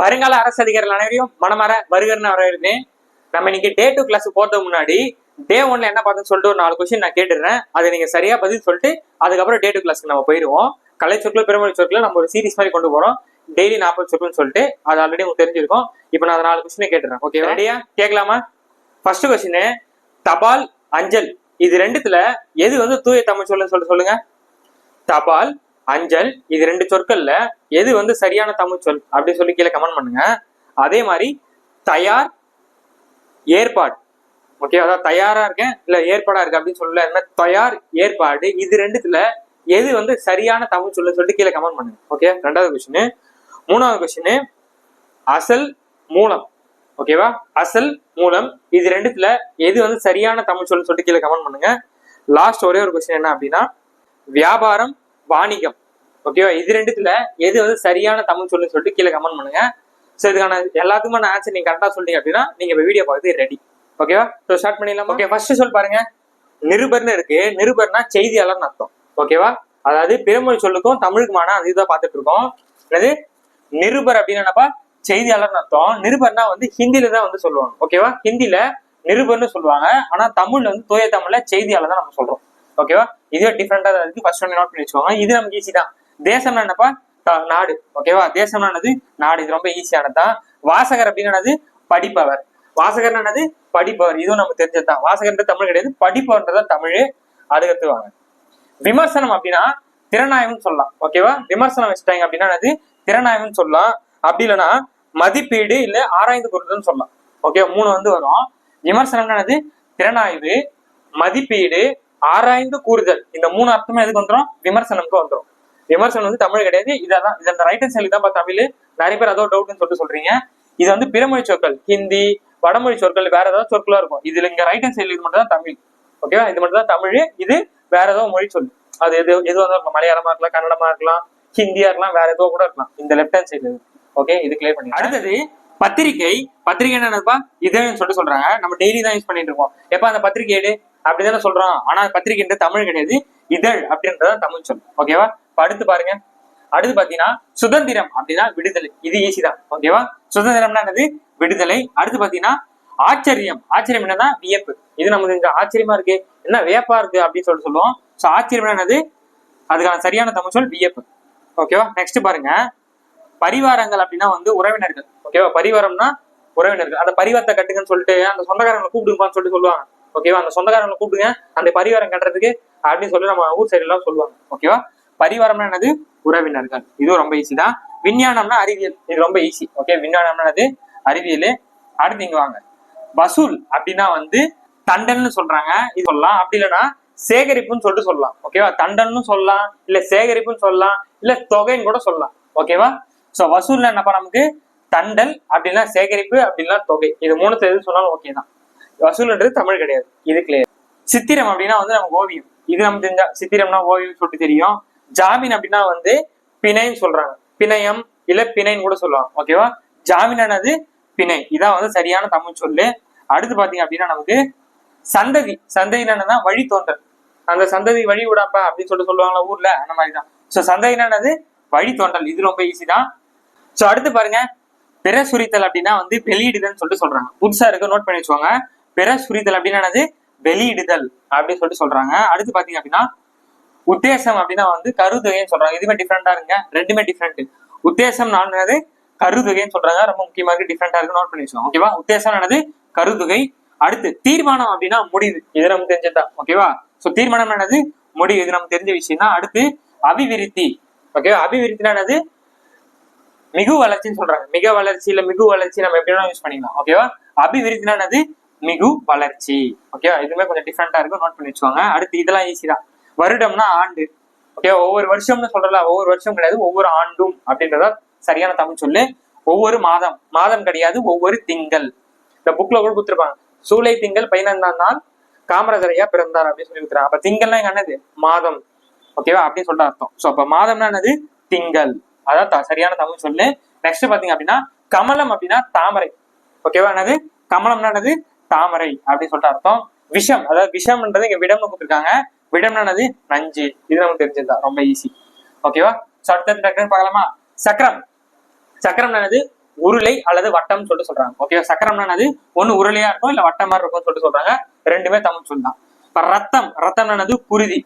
வருங்கால அரசு அதிகாரிகள் அனைவரையும் மனமாற வருகிறன்னு வரவேற்கிறேன். நம்ம இன்னைக்கு டே டூ கிளாஸ் போறதுக்கு முன்னாடி டே ஒன்ல என்ன பார்த்தோன்னு சொல்லிட்டு ஒரு நாலு கொஸ்டின் நான் கேட்டுடுறேன். அதை நீங்க சரியா பதில் சொல்லிட்டு அதுக்கப்புறம் டே டூ கிளாஸ்க்கு நம்ம போயிடுவோம். கலை சொற்கள் பெருமொழி சொற்கள் நம்ம ஒரு சீரிஸ் மாதிரி கொண்டு போறோம். டெய்லி நாற்பது சொற்கள்னு சொல்லிட்டு அது ஆல்ரெடி உங்களுக்கு தெரிஞ்சிருக்கும். இப்போ நான் நாலு கொஸ்டினை கேட்டுறேன் ஓகே ரெடியா கேட்கலாமா? ஃபர்ஸ்ட் கொஸ்டின் தபால் அஞ்சல். இது ரெண்டுத்துல எது வந்து தூய தமிழ் சொல்லுன்னு சொல்லிட்டு சொல்லுங்க. தபால் அஞ்சல் இது ரெண்டு சொற்கள்ல எது வந்து சரியான தமிழ் சொல் அப்படின்னு சொல்லி கீழே கமெண்ட் பண்ணுங்க. அதே மாதிரி தயார் ஏற்பாடு. ஓகே அதாவது தயாரா இருக்கேன் இல்ல ஏற்பாடா இருக்கு அப்படின்னு சொல்லல இந்த மாதிரி தயார் ஏற்பாடு இது ரெண்டுத்துல எது வந்து சரியான தமிழ் சொல்லு சொல்லிட்டு கீழே கமெண்ட் பண்ணுங்க. ஓகே ரெண்டாவது கொஸ்டின் மூணாவது கொஸ்டின் அசல் மூலம். ஓகேவா அசல் மூலம் இது ரெண்டுத்துல எது வந்து சரியான தமிழ் சொல்லு சொல்லிட்டு கீழே கமெண்ட் பண்ணுங்க. லாஸ்ட் ஒரே ஒரு கொஸ்டின் என்ன அப்படின்னா வியாபாரம் வாணிகம். ஓகேவா இது ரெண்டுத்துல எது வந்து சரியான தமிழ் சொல்லுன்னு சொல்லிட்டு கீழே கமெண்ட் பண்ணுங்க. ஸோ இதுக்கான எல்லாத்துக்குமான ஆன்சர் நீங்க கரெக்டா சொல்றீங்க அப்படின்னா நீங்க இப்போ வீடியோ பார்த்து ரெடி ஓகேவா ஸோ ஸ்டார்ட் பண்ணிடலாம்? ஓகே ஃபர்ஸ்ட் சொல் பாருங்க. நிருபர்னு இருக்கு. நிருபர்னா செய்தியாளர்னு அர்த்தம். ஓகேவா அதாவது பிறமொழி சொல்லுக்கும் தமிழுக்குமான அது இதை பார்த்துட்டு இருக்கோம். அதாவது நிருபர் அப்படின்னு என்னப்பா? செய்தியாளர்னு அர்த்தம். நிருபர்னா வந்து ஹிந்தில தான் வந்து சொல்லுவாங்க. ஓகேவா ஹிந்தில நிருபர்னு சொல்லுவாங்க. ஆனா தமிழ்ல வந்து தூய தமிழ்ல செய்தியாளர் தான் நம்ம சொல்றோம். ஓகேவா இதுவே டிஃப்ரெண்டா இருக்கு. ஃபர்ஸ்ட் ஒன் நோட் பண்ணி வச்சுக்கோங்க. இது நமக்கு ஈஸி தான். தேசம்னா என்னப்பா? நாடு. ஓகேவா தேசம்னானது என்னது? நாடு. இது ரொம்ப ஈஸியானது தான். வாசகர் அப்படின்னு படிப்பவர். வாசகர் என்னது? படிப்பவர். இதுவும் நமக்கு தெரிஞ்சதுதான் வாசகர்ன்றது தமிழ் கிடையாது. படிப்பவர்ன்றதான் தமிழ் அடுத்து வாங்க விமர்சனம் அப்படின்னா திறனாய்வுன்னு சொல்லலாம். ஓகேவா விமர்சனம் வச்சுட்டாங்க அப்படின்னா அது திறனாய்வுன்னு சொல்லலாம். அப்படி இல்லைன்னா மதிப்பீடு இல்ல ஆராய்ந்து கொடுத்துன்னு சொல்லலாம். ஓகே மூணு வந்து வரும். விமர்சனம் என்னது? திறனாய்வு மதிப்பீடு ஆராய்ந்து கூறுதல். இந்த மூணு அர்த்தமே எதுக்கு வந்துடும் விமர்சனம்க்கு வந்துடும் விமர்சனம் வந்து தமிழ் கிடையாது. இதான் இது அந்த ரைட் ஹேண்ட் சைடு தான் தமிழ். நிறைய பேர் அதோ டவுட்னு சொல்லிட்டு சொல்றீங்க. இது வந்து பிறமொழி சொற்கள் ஹிந்தி வடமொழி சொற்கள் வேற ஏதாவது சொற்களா இருக்கும். இதுல இங்க ரைட் ஹேண்ட் சைடு இது மட்டும் தான் தமிழ். ஓகேவா இது மட்டும் தான் தமிழ். இது வேற ஏதோ மொழி சொல். அது எது எதுவாக வந்தாலும் இருக்கலாம். மலையாளமா இருக்கலாம் கன்னடமா இருக்கலாம் ஹிந்தியா இருக்கலாம் வேற ஏதோ கூட இருக்கலாம். இந்த லெஃப்ட் ஹேண்ட் சைடு ஓகே இது கிளியர் பண்ணி அடுத்தது பத்திரிகை. பத்திரிகை என்னப்பா இதுன்னு சொல்லிட்டு சொல்றாங்க. நம்ம டெய்லி தான் யூஸ் பண்ணிட்டு இருக்கோம். எப்ப அந்த பத்திரிகை எடு? அப்படிதானே சொல்றோம் ஆனா பத்திரிகைன்ற தமிழ் கிடையாது. இதழ் அப்படின்றதான் தமிழ் சொல் ஓகேவா அடுத்து பாருங்க. அடுத்து பாத்தீங்கன்னா சுதந்திரம் அப்படின்னா விடுதலை. இது ஈஸி தான். ஓகேவா சுதந்திரம்னா என்னது? விடுதலை. அடுத்து பாத்தீங்கன்னா ஆச்சரியம். ஆச்சரியம் என்னன்னா வியப்பு. இது நமக்கு இங்க ஆச்சரியமா இருக்கு. என்ன வியப்பா இருக்கு அப்படின்னு சொல்லிட்டு சொல்லுவோம். சோ ஆச்சரியம் என்னது? அதுக்கான சரியான தமிழ் சொல் வியப்பு. ஓகேவா நெக்ஸ்ட் பாருங்க. பரிவாரங்கள் அப்படின்னா வந்து உறவினர்கள். ஓகேவா பரிவாரம்னா உறவினர்கள். அந்த பரிவாரத்தை கட்டுங்கன்னு சொல்லிட்டு அந்த சொந்தக்காரங்களை கூப்பிடுங்கப்பான்னு சொல்லிட்டு சொல்லுவாங்க. ஓகேவா அந்த சொந்தக்காரங்களை கூப்பிடுங்க. அந்த பரிவாரம் கட்டுறதுக்கு அப்படின்னு சொல்லி நம்ம ஊர் சைடு எல்லாம் சொல்லுவாங்க. ஓகேவா பரிவாரம்னா என்னது? உறவினர்கள். இதுவும் ரொம்ப ஈஸி தான். விஞ்ஞானம்னா அறிவியல். இது ரொம்ப ஈஸி ஓகே விஞ்ஞானம்னா என்னது? அறிவியல். அடுத்து இங்க வாங்க. வசூல் அப்படின்னா வந்து தண்டல்னு சொல்றாங்க. இது சொல்லலாம். அப்படி இல்லைன்னா சேகரிப்புன்னு சொல்லிட்டு சொல்லலாம். ஓகேவா தண்டல்னு சொல்லலாம். இல்ல சேகரிப்புன்னு சொல்லலாம். இல்ல தொகைன்னு கூட சொல்லலாம். ஓகேவா சோ வசூல்னா என்னப்பா நமக்கு? தண்டல் அப்படின்னா சேகரிப்பு அப்படின்னா தொகை. இது மூணுத்துல எது சொன்னாலும் ஓகே தான். வசூல்ன்றது தமிழ் கிடையாது. இது கிளியர் சித்திரம் அப்படின்னா வந்து நமக்கு ஓவியம். இது நமக்கு தெரிஞ்சா சித்திரம்னா ஓவியம் சொல்லிட்டு தெரியும். ஜாமீன் அப்படின்னா வந்து பிணைன்னு சொல்றாங்க. பிணையம் இல்ல பிணைன்னு கூட சொல்லுவாங்க. ஓகேவா ஜாமீனானது பிணை. இதான் வந்து சரியான தமிழ் சொல்லு. அடுத்து பாத்தீங்க அப்படின்னா நமக்கு சந்ததி. சந்ததினா வழி தோன்றல். அந்த சந்ததி வழி விடாப்பா அப்படின்னு சொல்லிட்டு சொல்லுவாங்களா ஊர்ல? அந்த மாதிரிதான். சோ சந்ததினானது வழி தோன்றல். இது ரொம்ப ஈஸி தான். சோ அடுத்து பாருங்க. பிற சுரித்தல் அப்படின்னா வந்து வெளியிடுதல்னு சொல்லிட்டு சொல்றாங்க. புதுசா இருக்க. நோட் பண்ணி வச்சுக்கோங்க. பிற சுரிதல் அப்படின்னா என்னது? வெளியிடுதல் அப்படின்னு சொல்லிட்டு சொல்றாங்க. அடுத்து பாத்தீங்க அப்படின்னா உத்தேசம் அப்படின்னா வந்து கருதுகைன்னு சொல்றாங்க. இதுவே டிஃப்ரெண்டா இருங்க. ரெண்டுமே டிஃப்ரெண்ட் உத்தேசம் என்னது? கருதுகைன்னு சொல்றாங்க. ரொம்ப முக்கியமா இருக்கு. டிஃப்ரெண்டா இருக்கு. நோட் பண்ணி வச்சுக்கோங்க. ஓகேவா உத்தேசம் என்னது? கருதுகை. அடுத்து தீர்மானம் அப்படின்னா முடிவு. இது நமக்கு தெரிஞ்சதுதான் ஓகேவா சோ தீர்மானம் என்னது? முடிவு. இது நமக்கு தெரிஞ்ச விஷயம் தான் அடுத்து அபிவிருத்தி. ஓகேவா அபிவிருத்தினா என்னது? மிகு வளர்ச்சின்னு சொல்றாங்க. மிக வளர்ச்சி இல்ல மிகு வளர்ச்சி நம்ம எப்படி யூஸ் பண்ணிக்கலாம். ஓகேவா அபிவிருத்தினா என்னது? மிகு வளர்ச்சி. ஓகேவா இதுவுமே கொஞ்சம் டிஃப்ரெண்டா இருக்கும். நோட் பண்ணி வச்சுக்கோங்க. அடுத்து இதெல்லாம் ஈஸி தான். வருடம்னா ஆண்டு. ஓகே ஒவ்வொரு வருஷம்னு சொல்றல ஒவ்வொரு வருஷம் கிடையாது ஒவ்வொரு ஆண்டும் அப்படின்றதா சரியான தமிழ் சொல்லு. ஒவ்வொரு மாதம். மாதம் கிடையாது ஒவ்வொரு திங்கள். இந்த புக்ல கூட கொடுத்துருப்பாங்க. சூலை திங்கள் பதினைந்தாம் நாள் காமராஜரையா பிறந்தார் அப்படின்னு சொல்லி கொடுத்துறாங்க அப்ப திங்கள்னா எங்க என்னது? மாதம். ஓகேவா அப்படின்னு சொல்லிட்டு அர்த்தம். சோ அப்ப மாதம்னா என்னது? திங்கள். அதான் சரியான தமிழ் சொல்லு. நெக்ஸ்ட் பாத்தீங்க அப்படின்னா கமலம் அப்படின்னா தாமரை. ஓகேவா என்னது? கமலம்னா என்னது? தாமரை அப்படின்னு சொல்லிட்டு அர்த்தம். விஷம் அதாவது விஷம்ன்றது இங்க விடம்னு கொடுத்துருக்காங்க விடம்னா நஞ்சு. இது நமக்கு தெரிஞ்சதுதான். ரொம்ப ஈஸி ஓகேவா சோ அடுத்தது டக்குன்னு பார்க்கலாமா? சக்கரம். சக்கரம் என்னது உருளை அல்லது வட்டம் சொல்லிட்டு சொல்றாங்க. ஓகேவா சக்கரம் என்னது ஒண்ணு உருளையா இருக்கும் இல்ல வட்டம் மாதிரி இருக்கும்னு சொல்லிட்டு சொல்றாங்க. ரெண்டுமே தமிழ் சொல்லலாம் இப்ப ரத்தம். ரத்தம் என்னது குருதி.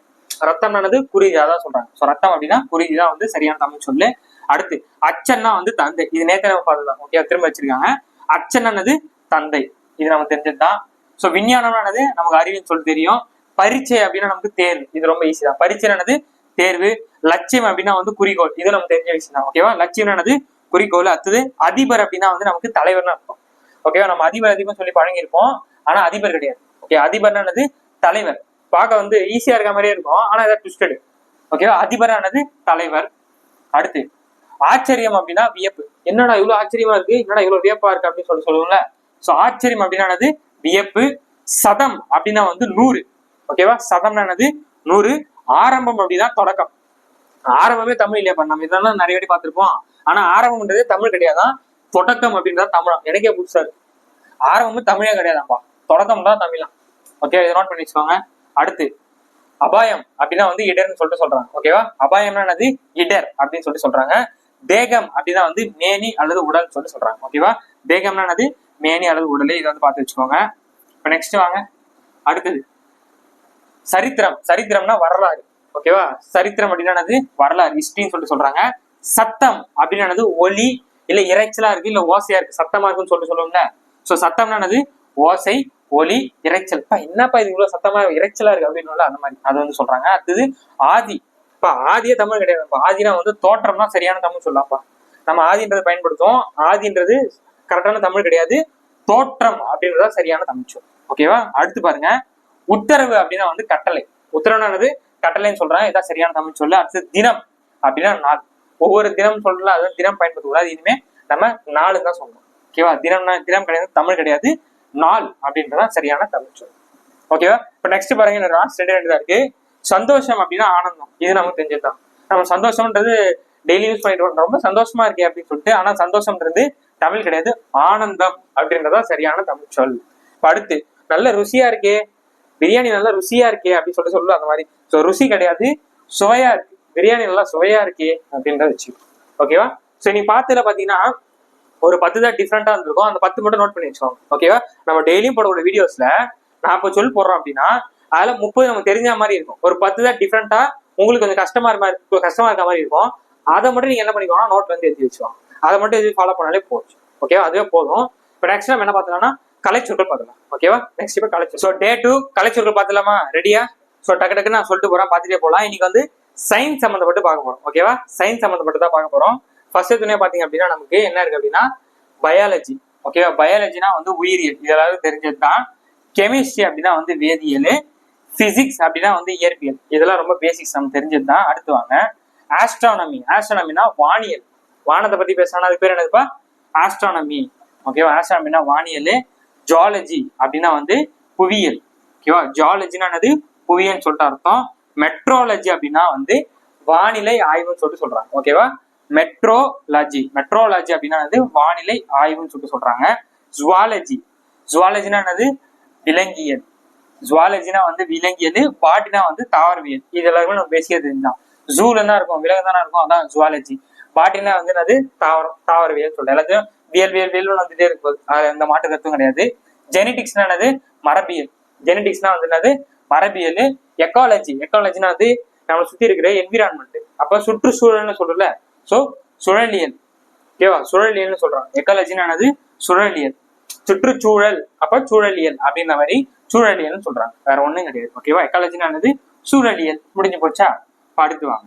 ரத்தம் என்னது குருதி. அதான் சொல்றாங்க. ரத்தம் அப்படின்னா குருதி தான் வந்து சரியான தமிழ் சொல்லு. அடுத்து அச்சன்னா வந்து தந்தை. இது நேற்று நம்ம பார்த்ததுதான். ஓகே திரும்ப வச்சிருக்காங்க. அச்சன்னது தந்தை. இது நம்ம தெரிஞ்சதுதான். சோ விஞ்ஞானம்னானது நமக்கு அறிவின்னு சொல்லி தெரியும். பரீட்சை அப்படின்னா நமக்கு தேர்வு. இது ரொம்ப ஈஸி தான். பரீட்சைனானது தேர்வு. லட்சியம் அப்படின்னா வந்து குறிக்கோள். இது நமக்கு தெரிஞ்ச விஷயம் தான் ஓகேவா லட்சியம்னானது குறிக்கோள். அடுத்தது அதிபர் அப்படின்னா வந்து நமக்கு தலைவர்னு அர்த்தம். ஓகேவா நம்ம அதிபர் அதிபர் சொல்லி பழங்கியிருப்போம் ஆனா அதிபர் கிடையாது. ஓகே அதிபர்னானது தலைவர். பார்க்க வந்து ஈஸியா இருக்க மாதிரியே இருக்கும். ஆனா இதை ட்விஸ்டடு ஓகேவா அதிபரானது தலைவர். அடுத்து ஆச்சரியம் அப்படின்னா வியப்பு. என்னடா இவ்வளவு ஆச்சரியமா இருக்கு? என்னடா இவ்வளவு வியப்பா இருக்கு அப்படின்னு சொல்லி சொல்லுவோம்ல? சோ ஆச்சரியம் அப்படின்னானது வியப்பு சதம் அப்படின்னா வந்து நூறு. ஓகேவா சதம்னா என்னது? நூறு. ஆரம்பம் அப்படின்னா தொடக்கம். ஆரம்பமே தமிழ் இல்லையா நம்ம இதெல்லாம் நிறைய வாட்டி பார்த்திருப்போம். ஆனா ஆரம்பம்ன்றது தமிழ் கிடையாதான் தொடக்கம் அப்படின்றது தமிழம் எனக்கே புதுசா இருக்கு. ஆரம்பமும் தமிழே கிடையாதாப்பா. தொடக்கம் தான் தமிழம் ஓகே இதை நோட் பண்ணி வச்சுக்கோங்க. அடுத்து அபாயம் அப்படின்னா வந்து இடர்னு சொல்லிட்டு சொல்றாங்க. ஓகேவா அபாயம்னா என்னது? இடர் அப்படின்னு சொல்லிட்டு சொல்றாங்க. தேகம் அப்படின்னா வந்து மேனி அல்லது உடல் சொல்லிட்டு சொல்றாங்க. ஓகேவா தேகம்னா என்னது? மேனி அல்லது உடல் இதை வந்து பார்த்து வச்சுக்கோங்க. இப்போ நெக்ஸ்ட் வாங்க. அடுத்தது. சரித்திரம். சரித்திரம்னா வரலாறு. ஓகேவா சரித்திரம் அப்படின்னா வரலாறு. ஹிஸ்டரின்னு சொல்லிட்டு சொல்றாங்க. சத்தம் அப்படின்னா ஒலி இல்ல இறைச்சலா இருக்கு இல்ல ஓசையா இருக்கு. சத்தமா இருக்குன்னு சொல்லிட்டு சொல்லுவோம்ல. சோ சத்தம்னானது ஓசை ஒலி இறைச்சல். பா என்னப்பா இது இவ்வளவு சத்தமா இறைச்சலா இருக்கு அப்படின்னு அந்த மாதிரி. அது வந்து சொல்றாங்க. அடுத்தது ஆதி. இப்ப ஆதியே தமிழ் கிடையாது இப்ப ஆதினா வந்து தோற்றம்னா சரியான தமிழ் சொல்லலாம்ப்பா நம்ம ஆதின்றதை பயன்படுத்துவோம். ஆதின்றது கரெக்டான தமிழ் கிடையாது. தோற்றம் அப்படின்றதா சரியான தமிழ் சொல். ஓகேவா அடுத்து பாருங்க. உத்தரவு அப்படின்னா வந்து கட்டளை. உத்தரவுனானது கட்டளைன்னு சொல்றாங்க. இதான் சரியான தமிழ் சொல்லு. அடுத்து தினம் அப்படின்னா நாள். ஒவ்வொரு தினம் சொல்லலாம் அதாவது தினம் பயன்படுத்தக்கூடாது. இனிமே நம்ம நாலு தான் சொல்லணும். ஓகேவா தினம்னா தினம் கிடையாது தமிழ் கிடையாது. நாள் அப்படின்றதான் சரியான தமிழ் சொல். ஓகேவா இப்போ நெக்ஸ்ட் பாருங்க இந்த லாஸ்ட் ரெண்டு ரெண்டு தான் இருக்கு. சந்தோஷம் அப்படின்னா ஆனந்தம். இது நமக்கு தெரிஞ்சதுதான் நம்ம சந்தோஷம்ன்றது டெய்லி யூஸ் பண்ணிட்டு ரொம்ப சந்தோஷமா இருக்கே அப்படின்னு சொல்லிட்டு ஆனா சந்தோஷம்ன்றது தமிழ் கிடையாது ஆனந்தம் அப்படின்றதான் சரியான தமிழ் சொல். அடுத்து நல்ல ருசியா இருக்கே பிரியாணி நல்லா ருசியா இருக்கே அப்படின்னு சொல்லிட்டு சொல்லு அந்த மாதிரி. ஸோ ருசி கிடையாது சுவையா இருக்கு. பிரியாணி நல்லா சுவையா இருக்கே அப்படின்றத வச்சு ஓகேவா ஸோ நீ பார்த்ததுல பாத்தீங்கன்னா ஒரு பத்து தான் டிஃப்ரெண்டா இருந்திருக்கும். அந்த பத்து மட்டும் நோட் பண்ணி வச்சுக்கோங்க. ஓகேவா நம்ம டெய்லியும் போடக்கூடிய வீடியோஸ்ல நாற்பது சொல் போடுறோம் அப்படின்னா அதுல முப்பது நமக்கு தெரிஞ்ச மாதிரி இருக்கும். ஒரு பத்து தான் டிஃப்ரெண்டா உங்களுக்கு கொஞ்சம் கஷ்டமா இருக்க கஷ்டமா இருக்க மாதிரி இருக்கும். அதை மட்டும் நீங்க என்ன பண்ணிக்கோங்கன்னா நோட் வந்து எழுதி வச்சுக்கோங்க. அதை மட்டும் இது ஃபாலோ பண்ணாலே போச்சு. ஓகேவா அதுவே போதும். இப்போ நெக்ஸ்ட் நம்ம என்ன பார்த்தோம்னா கலைச்சொற்கள் பார்க்கலாம் ஓகேவா நெக்ஸ்ட் இப்போ கலைச்சொல் ஸோ டே டூ கலைச்சொற்கள் பார்த்துலாமா ரெடியா ஸோ டக்கு டக்கு நான் சொல்லிட்டு போகிறேன் பார்த்துட்டே போகலாம் இன்னைக்கு வந்து சயின்ஸ் சம்மந்தப்பட்டு பார்க்க போகிறோம் ஓகேவா சயின்ஸ் சம்மந்தப்பட்டு தான் பார்க்க போகிறோம் ஃபர்ஸ்ட் துணையா பார்த்தீங்க அப்படின்னா நமக்கு என்ன இருக்கு அப்படின்னா பயாலஜி ஓகேவா பயாலஜினா வந்து உயிரியல். இதெல்லாம் தெரிஞ்சது தான் கெமிஸ்ட்ரி அப்படின்னா வந்து வேதியியல். ஃபிசிக்ஸ் அப்படின்னா வந்து இயற்பியல். இதெல்லாம் ரொம்ப பேசிக்ஸ் நம்ம தெரிஞ்சது தான் அடுத்து வாங்க. ஆஸ்ட்ரானமி ஆஸ்ட்ரானமினா வானியல். வானத்தை பத்தி பேசணும் அது பேர் என்னதுப்பா? ஆஸ்ட்ரானமி ஓகேவா ஆஸ்ட்ரானமினா வானியல் ஜாலஜி அப்படின்னா வந்து புவியியல். ஓகேவா ஜாலஜினா என்னது? புவியல்னு சொல்லிட்டு அர்த்தம். மெட்ரோலஜி அப்படின்னா வந்து வானிலை ஆய்வுன்னு சொல்லிட்டு சொல்றாங்க. ஓகேவா மெட்ரோலஜி மெட்ரோலஜி அப்படின்னா வந்து வானிலை ஆய்வுன்னு சொல்லிட்டு சொல்றாங்க. ஜுவாலஜி ஜுவாலஜினா என்னது? விலங்கியல். ஜுவாலஜினா வந்து விலங்கியல் பாட்டினா வந்து தாவரவியல். இது எல்லாருமே நம்ம பேசியது தெரிஞ்சான் ஜூல தான் இருக்கும் விலங்கு தானே இருக்கும் அதான் ஜுவாலஜி பாட்டினா வந்து என்னது? தாவரம் தாவரவியல் சொல்றேன். எல்லாத்தையும் வியல் வியல் வியல் வந்துட்டே இருக்கும். அது எந்த மாட்டு கருத்தும் கிடையாது. ஜெனடிக்ஸ்னா என்னது? மரபியல். ஜெனடிக்ஸ்னா வந்து என்னது? மரபியல். எக்காலஜி எக்காலஜினா வந்து நம்மளை சுத்தி இருக்கிற என்விரான்மெண்ட் அப்ப சுற்றுச்சூழல்னு சொல்றல சோ சுழலியல். ஓகேவா சுழலியல்னு சொல்றான் எக்காலஜினா சுழலியல். சுற்றுச்சூழல். அப்ப சூழலியல் அப்படின்ற மாதிரி சூழலியல்னு சொல்றாங்க. வேற ஒண்ணும் கிடையாது. ஓகேவா எக்காலஜினா சூழலியல். முடிஞ்சு போச்சா? அடுத்து வாங்க.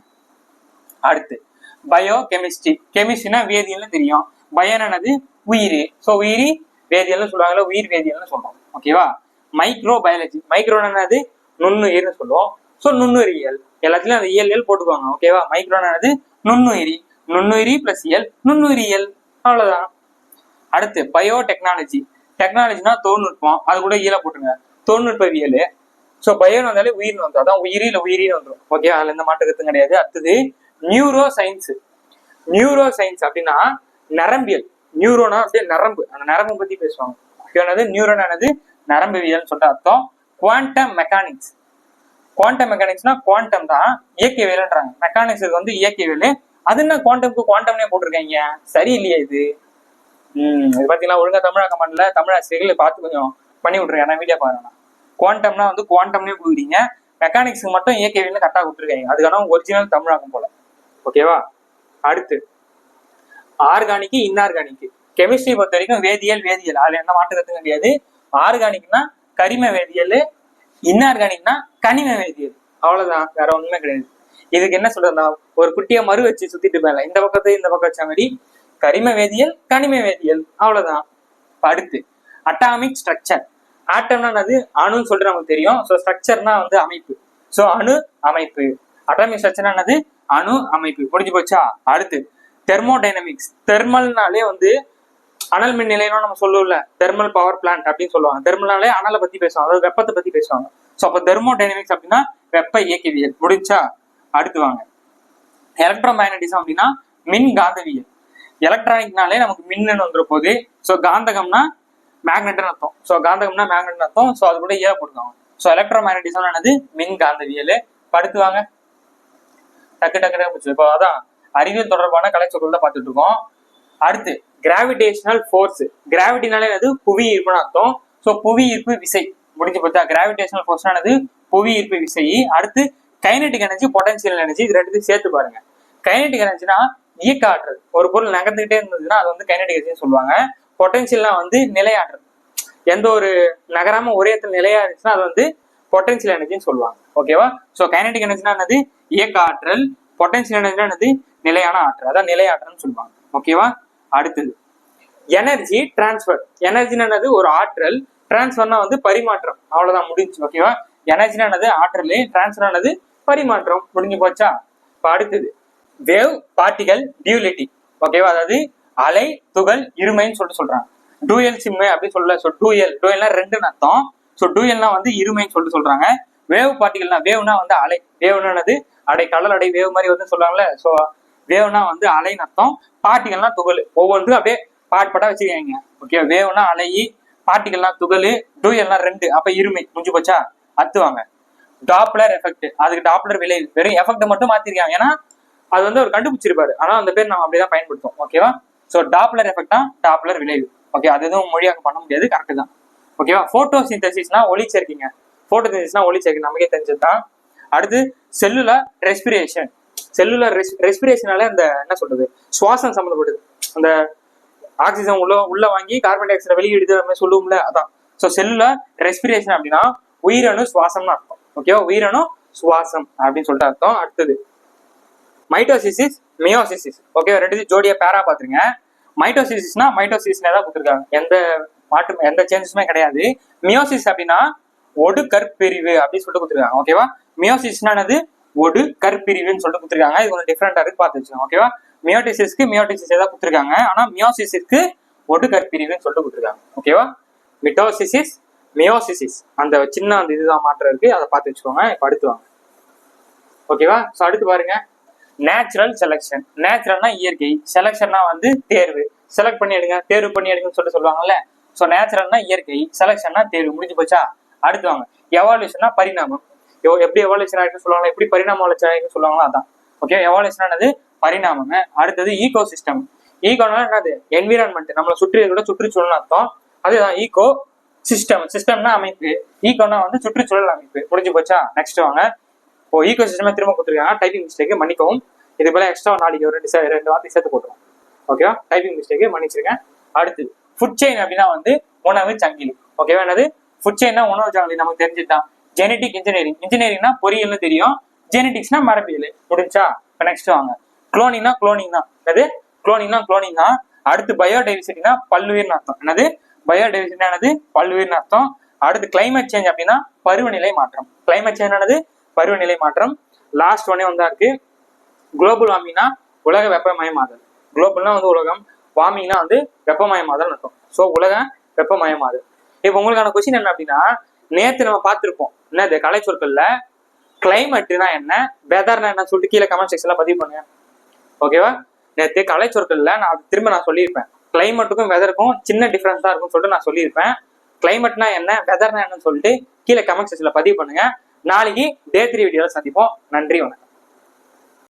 அடுத்து. பயோ கெமிஸ்ட்ரி கெமிஸ்ட்ரினா வேதியல்னு தெரியும். பயோனானது உயிர். ஸோ உயிரி வேதியல்னு சொல்லுவாங்கல்ல உயிர் வேதியல்னு சொல்றோம். ஓகேவா மைக்ரோ பயாலஜி மைக்ரோனானது நுண்ணுயிர்னு சொல்லுவோம். ஸோ நுண்ணுயிரியல். எல்லாத்துலயும் அந்த இயல் இயல் போட்டுக்குவாங்க. ஓகேவா மைக்ரோனானது நுண்ணுயிரி. நுண்ணுயிரி பிளஸ் இயல் நுண்ணுயிரியல். அவ்வளவுதான். அடுத்து பயோ டெக்னாலஜி டெக்னாலஜினா தொழில்நுட்பம். அது கூட இயல போட்டுருங்க. தொழில்நுட்பவியல் ஸோ பயோன்னு வந்தாலே உயிர்னு வந்துடும் அதான் உயிரி இல்லை உயிரின்னு வந்துடும் ஓகே அதுல எந்த மாற்றத்தும் கிடையாது. அடுத்தது நியூரோ சயின்ஸ் நியூரோ சயின்ஸ் அப்படின்னா நரம்பியல். நியூரோனா அப்படியே நரம்பு. அந்த நரம்பு பத்தி பேசுவாங்க. என்னது? நியூரோன் என்னது? நரம்புவியல்னு சொல்லிட்டு அர்த்தம். குவாண்டம் மெக்கானிக்ஸ் குவாண்டம் மெக்கானிக்ஸ்னா குவாண்டம் தான் இயக்கவியல்ன்றாங்க மெக்கானிக்ஸ் வந்து இயக்கவியல் அது என்ன குவாண்டம்க்கு குவாண்டம்னே போட்டிருக்காங்க? சரி இல்லையா இது. ம் இது ஒழுங்கா தமிழாக்க பண்ணல தமிழ் ஆசிரியர்கள் பார்த்து கொஞ்சம் பண்ணி விட்ருங்க ஏன்னா வீடியோ பாருங்க குவாண்டம்னா வந்து குவாண்டம்னே கொடுக்குறீங்க மெக்கானிக்ஸ்க்கு மட்டும் இயக்கவியல் கரெக்டாக கொடுத்துருக்காங்க. அதுக்கான ஒரிஜினல் தமிழாக்கம் போல. ஓகேவா அடுத்து. ஆர்கானிக் இன்ஆர்கானிக் கெமிஸ்ட்ரி பொறுத்த வரைக்கும் வேதியியல் வேதியியல். அதுல எந்த மாற்று கருத்தும் கிடையாது. ஆர்கானிக்னா கரிம வேதியியல் இன்ஆர்கானிக்னா கனிம வேதியியல். அவ்வளவுதான். வேற ஒண்ணுமே கிடையாது. இதுக்கு என்ன சொல்றதுன்னா ஒரு குட்டிய மறு வச்சு சுத்திட்டு போயிடலாம். இந்த பக்கத்து இந்த பக்கம் வச்ச மாதிரி கரிம வேதியியல் கனிம வேதியியல். அவ்வளவுதான். அடுத்து. அட்டாமிக் ஸ்ட்ரக்சர் ஆட்டம்னா அது அணுன்னு சொல்லிட்டு நமக்கு தெரியும். ஸோ ஸ்ட்ரக்சர்னா வந்து அமைப்பு. ஸோ அணு அமைப்பு. அட்டாமிக் ஸ்ட்ரக்சர்னா என்னது? அணு அமைப்பு. முடிஞ்சு போச்சா? அடுத்து தெர்மோடைனமிக்ஸ் தெர்மல்னாலே வந்து அனல் மின் நிலையம் நம்ம சொல்லுவோம்ல தெர்மல் பவர் பிளான்ட் அப்படின்னு சொல்லுவாங்க. தெர்மல்னாலே அனலை பத்தி பேசுவாங்க அதாவது வெப்பத்தை பத்தி பேசுவாங்க. ஸோ அப்போ தெர்மோடைனமிக்ஸ் அப்படின்னா வெப்ப இயக்கவியல். முடிஞ்சா? அடுத்து வாங்க. எலக்ட்ரோ மேக்னட்டிசம் அப்படின்னா மின் காந்தவியல். எலக்ட்ரானிக்னாலே நமக்கு மின்னு வந்துடும் போது ஸோ காந்தகம்னா மேக்னெட்னு அர்த்தம். ஸோ காந்தகம்னா மேக்னெட்னு அர்த்தம். ஸோ அது கூட ஏ போட்டுருக்காங்க ஸோ எலக்ட்ரோ மேக்னட்டிசம் என்னது? மின் காந்தவியல். படுத்துவாங்க டக்கு டக்கு டக்கு இப்போ அதான் அறிவியல் தொடர்பான கலைச்சொற்கள் தான் பார்த்துட்டு இருக்கோம் அடுத்து கிராவிடேஷனல் ஃபோர்ஸ் கிராவிட்டினாலே அது புவி ஈர்ப்புன்னு அர்த்தம். ஸோ புவி ஈர்ப்பு விசை. முடிஞ்சு பார்த்தா கிராவிடேஷனல் ஃபோர்ஸ்னானது புவி ஈர்ப்பு விசை. அடுத்து கைனட்டிக் எனர்ஜி பொட்டன்சியல் எனர்ஜி இது ரெண்டுத்தையும் சேர்த்து பாருங்க. கைனட்டிக் எனர்ஜினா இயக்க ஆற்றல் ஒரு பொருள் நகர்ந்துகிட்டே இருந்ததுன்னா அது வந்து கைனடிக் எனர்ஜின்னு சொல்லுவாங்க. பொட்டன்சியல்னா வந்து நிலையாற்றல். எந்த ஒரு நகராம ஒரே இடத்துல நிலையா இருந்துச்சுன்னா அது வந்து பொட்டன்சியல் எனர்ஜின்னு சொல்லுவாங்க. ஓகேவா ஸோ கைனடிக் எனர்ஜினா என்னது? இயக்க ஆற்றல் பொட்டன்சியல் எனர்ஜி என்னது? நிலையான ஆற்றல். அதான் நிலை ஆற்றல்னு சொல்லுவாங்க ஓகேவா அடுத்தது. எனர்ஜி டிரான்ஸ்ஃபர் எனர்ஜினா என்னது? ஒரு ஆற்றல். டிரான்ஸ்ஃபர்னா வந்து பரிமாற்றம். அவ்வளவுதான் முடிஞ்சு. ஓகேவா எனர்ஜினா என்னது? ஆற்றல். டிரான்ஸ்ஃபர் ஆனது பரிமாற்றம். முடிஞ்சு போச்சா? இப்போ அடுத்தது. வேவ் பார்ட்டிகல் டியூலிட்டி ஓகேவா அதாவது அலை துகள் இருமைன்னு சொல்லிட்டு சொல்றாங்க. டூயல் சிம்மு அப்படின்னு சொல்ல ஸோ டூயல் டூயல்னா ரெண்டுன்னு அர்த்தம். ஸோ டூயல்னா வந்து இருமைன்னு சொல்லிட்டு சொல்றாங்க. வேவ் பார்ட்டிகல்னா வேவ்னா வந்து அலை. வேவ்னானது அடை கடல் அடை வேவ் மாதிரி வந்து சொல்றாங்கல்ல ஸோ வேவ்னா வந்து அலைன்னு அர்த்தம். பார்ட்டிகல்னா துகள் ஒவ்வொன்றும் அப்படியே பாட்பாட்டா வச்சுக்கோங்க ஓகே வேவ்னா அலை பார்ட்டிகல்னா துகள் டூயல்னா ரெண்டு அப்ப இருமை முடிஞ்சு போச்சா? அத்துவாங்க. டாப்ளர் எஃபெக்ட் அதுக்கு டாப்ளர் விளைவு வெறும் எஃபெக்ட் மட்டும் மாத்திருக்காங்க. ஏன்னா அது வந்து அவர் கண்டுபிடிச்சிருப்பாரு. ஆனா அந்த பேர் நம்ம அப்படிதான் பயன்படுத்துவோம். ஓகேவா ஸோ டாப்ளர் எஃபெக்ட்னா டாப்ளர் விளைவு. ஓகே அது எதுவும் மொழியாக பண்ண முடியாது கரெக்டு தான். ஓகேவா போட்டோ சிந்தசிஸ்னா ஒளிச்சேர்க்கைங்க. போட்டோ சிந்தசிஸ்னா ஒளிச்சேர்க்கை நமக்கே தெரிஞ்சது தான் அடுத்து செல்லுலர் ரெஸ்பிரேஷன் செல்லுலர் ரெஸ்பிரேஷனால அந்த என்ன சொல்றது சுவாசம் சம்மந்தப்பட்டது அந்த ஆக்சிஜன் உள்ள உள்ள வாங்கி கார்பன் டை ஆக்சைடை வெளியிடுது அந்த சொல்லுவோம்ல அதான். ஸோ செல்லுலர் ரெஸ்பிரேஷன் அப்படின்னா உயிரணு சுவாசம்னு அர்த்தம். ஓகேவா உயிரணு சுவாசம் அப்படின்னு சொல்லிட்டு அர்த்தம். அடுத்தது மைட்டோசிசிஸ் மியோசிசிஸ் ஓகே ரெண்டு ஜோடியா பேரா பாத்துருங்க மைட்டோசிசிஸ்னா மைட்டோசிஸ்னே தான் கொடுத்துருக்காங்க. எந்த மாற்று எந்த சேஞ்சஸுமே கிடையாது. மியோசிஸ் அப்படின்னா ஒடு கற்பிரிவு அப்படின்னு சொல்லிட்டு கொடுத்துருக்காங்க. ஓகேவா மியோசிஸ்னானது என்னது ஒடு கற்பிரிவுன்னு சொல்லிட்டு கொடுத்துருக்காங்க. இது கொஞ்சம் டிஃப்ரெண்டா இருக்கு பார்த்து வச்சுக்கோங்க ஓகேவா மியோட்டிசிஸ்க்கு மியோட்டிசிஸ் ஏதாவது கொடுத்துருக்காங்க. ஆனா மியோசிஸுக்கு ஒடு கற்பிரிவுன்னு சொல்லிட்டு கொடுத்துருக்காங்க ஓகேவா மிட்டோசிசிஸ் மியோசிசிஸ். அந்த சின்ன அந்த இதுதான் மாற்றம் இருக்கு. அதை பார்த்து வச்சுக்கோங்க இப்போ அடுத்து வாங்க. ஓகேவா ஸோ அடுத்து பாருங்க. நேச்சுரல் செலெக்ஷன் நேச்சுரல்னா இயற்கை. செலெக்ஷன்னா வந்து தேர்வு. செலக்ட் பண்ணி எடுங்க. தேர்வு பண்ணி எடுங்கன்னு சொல்லிட்டு சொல்லுவாங்கல்ல. ஸோ நேச்சுரல்னா இயற்கை. செலெக்ஷன்னா தேர்வு. முடிஞ்சு போச்சா? அடுத்து வாங்க. எவால்யூஷன்னா பரிணாமம். எப்படி எவால்யூஷன் ஆகிட்டு சொல்லுவாங்க எப்படி பரிணாம வளர்ச்சி ஆகிட்டு சொல்லுவாங்களோ அதான். ஓகே எவால்யூஷன் ஆனது பரிணாமங்க அடுத்தது ஈகோ சிஸ்டம் ஈகோனா என்னது? என்விரான்மெண்ட் நம்மளை சுற்றி இருக்கிற சுற்றுச்சூழல் அர்த்தம். அதுதான் ஈகோ சிஸ்டம் சிஸ்டம்னா அமைப்பு. ஈகோனா வந்து சுற்றுச்சூழல் அமைப்பு. முடிஞ்சு போச்சா? நெக்ஸ்ட் வாங்க. ஓ ஈகோ சிஸ்டமே திரும்ப கொடுத்துருக்காங்க. டைப்பிங் மிஸ்டேக் மன்னிக்கவும். இது போல எக்ஸ்ட்ரா நாளைக்கு ஒரு ரெண்டு ரெண்டு வார்த்தை சேர்த்து போட்டுருவோம் ஓகேவா டைப்பிங் மிஸ்டேக் மன்னிச்சிருக்கேன். அடுத்து ஃபுட் செயின் அப்படின்னா வந்து உணவு சங்கிலி. ஓகேவா என்னது? ஃபுட் செயின்னா உணவு சங்கிலி. நமக்கு தெரிஞ்சுதான் ஜெனடிக் இன்ஜினியரிங் இன்ஜினியரிங்னா பொறியியல்னு தெரியும். ஜெனடிக்ஸ்னா மரபியல். முடிஞ்சா? இப்போ நெக்ஸ்ட் வாங்க. குளோனிங்னா குளோனிங் தான். என்னது? குளோனிங்னா குளோனிங் தான். அடுத்து பயோடைவர்சிட்டினா பல்லுயிர்னு அர்த்தம். என்னது? பயோடைவர்சிட்டி என்னது? பல்லுயிர்னு அர்த்தம். அடுத்து கிளைமேட் சேஞ்ச் அப்படின்னா பருவநிலை மாற்றம். கிளைமேட் சேஞ்ச் ஆனது பருவநிலை மாற்றம். லாஸ்ட் ஒன்னே வந்தா இருக்கு. குளோபல் வார்மிங்னா உலக வெப்பமயமாதல். குளோபல்னா வந்து உலகம். வார்மிங்னா வந்து வெப்பமயமாதல் அர்த்தம். ஸோ உலக வெப்பமயமாதல். இப்போ உங்களுக்கான கொஸ்டின் என்ன அப்படின்னா நேற்று நம்ம பார்த்திருப்போம். என்னது கலை சொற்கள்ல கிளைமேட்னா என்ன வெதர்னா என்ன சொல்லிட்டு கீழே கமெண்ட் செக்ஷன்ல பதிவு பண்ணுங்க. ஓகேவா நேற்று கலை சொற்கள்ல நான் அது திரும்ப நான் சொல்லியிருப்பேன். கிளைமேட்டுக்கும் வெதருக்கும் சின்ன டிஃபரன்ஸ் தான் இருக்கும்னு சொல்லிட்டு நான் சொல்லியிருப்பேன். கிளைமேட்னா என்ன வெதர்னா என்னன்னு சொல்லிட்டு கீழே கமெண்ட் செக்ஷன்ல பதிவு பண்ணுங்க. நாளைக்கு டே த்ரீ வீடியோவில் சந்திப்போம். நன்றி வணக்கம்.